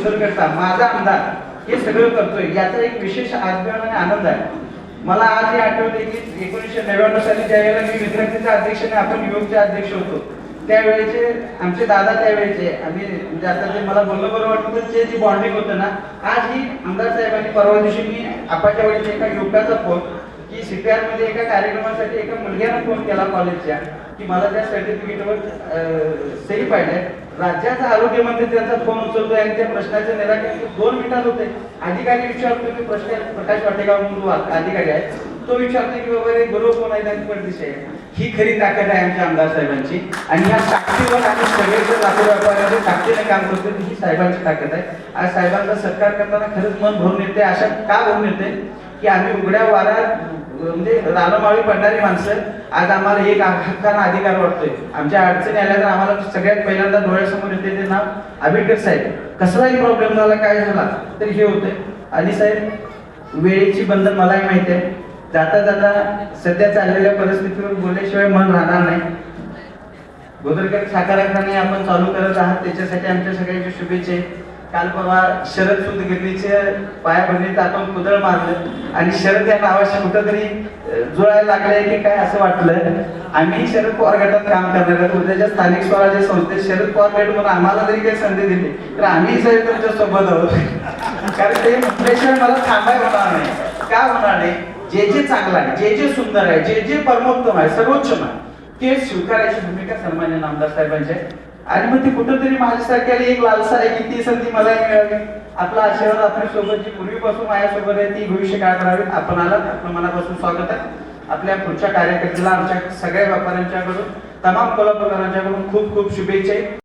दुसरकडचा माझा आमदार हे सगळं करतोय. याचा एक विशेष अभिमान आणि आनंद आहे. मला आज हे आठवते की एकोणीसशे नव्याण्णव साली ज्यावेळेला मी विद्यार्थीचा अध्यक्ष आणि आपण युवकचे अध्यक्ष होतो त्यावेळेचे आमचे दादा त्यावेळेचे आम्ही म्हणजे आता जे मला बोललं बरं वाटतं तर ते जे बॉन्डिंग होतं ना आज ही आमदार साहेबांनी परवा दिवशी मी आपाच्या वेळेचे एका युवकाचा फोन की सीपीआरमध्ये एका कार्यक्रमासाठी एका मुलग्यानं फोन केला कॉलेजच्या की मला त्या सर्टिफिकेटवर सही पाहिजे राज्याचा आरोग्य मंत्री त्यांचा फोन उचलतोय आणि त्या प्रश्नाचे निराकरण दोन मिनिटात होते. अधिकारी विचारतो की प्रश्न प्रकाश वाटेगाव म्हणून अधिकारी आहे तो विचारतो की बाबा रे गुरु कोण आहे? त्यांची पण दिशा आहे. ही खरी ताकद आहे आमच्या आमदार साहेबांची. आणि या ताकदीवर आम्ही सगळेजण लाखो व्यापाऱ्यांचे ताकदीने काम करतो ही साहेबांची ताकद आहे. आज साहेबांचा सत्कार करताना खरंच मन भरून येते. अशा का भरून येते? की आम्ही उघड्या वारात म्हणजे रानमाळी पडणारी माणसं आज आम्हाला एक हक्काना अधिकार वाटतोय. आमच्या अडचणी आल्या तर आम्हाला सगळ्यात पहिल्यांदा डोळ्यासमोर येते ते नाव आंबेडकर साहेब. कसलाही प्रॉब्लेम झाला काय झाला तरी हे होतंय. आणि साहेब वेळेची बंधन मलाही माहिती आहे. जाता जाता सध्या चाललेल्या परिस्थितीवर बोलल्याशिवाय मन राहणार नाही. गोदरकर साखर आपण चालू करत आहात त्याच्यासाठी आमच्या सगळ्यांच्या शुभेच्छा काल परवा शरद सुदगिरणीचे पायाभरणीत आपण कुदळ मारलं आणि शरद या नावाशी कुठंतरी जुळायला लागलंय की काय असं वाटलं. आम्ही शरद पवार गटात काम करणार आहोत. उद्याच्या स्थानिक स्वराज्य संस्थेत शरद पवार गट म्हणून आम्हाला जरी काही संधी दिली तर आम्ही साहेब तुमच्यासोबत आहोत. कारण ते म्हटल्याशिवाय मला थांबाय होणार नाही. का होणार नाही जे जे चांगलं आहे जे जे सुंदर आहे जे जे परमोत्तम आहे सर्वोच्चम आहे ते स्वीकारायची भूमिका सन्मान्य नामदार साहेबांची आहे. आणि मग ती कुठंतरी माझ्यासारख्याला एक लालसा आहे की ती संधी मला मिळावी आपला आशीर्वाद आपल्यासोबत जी पूर्वीपासून माझ्यासोबत आहे ती भविष्य काय करावी? आपण आलात आपलं मनापासून स्वागत आहे. आपल्या पुढच्या कार्यकर्त्याला आमच्या सगळ्या व्यापाऱ्यांच्याकडून तमाम कोल्हापूरकरांच्याकडून खूप खूप शुभेच्छा.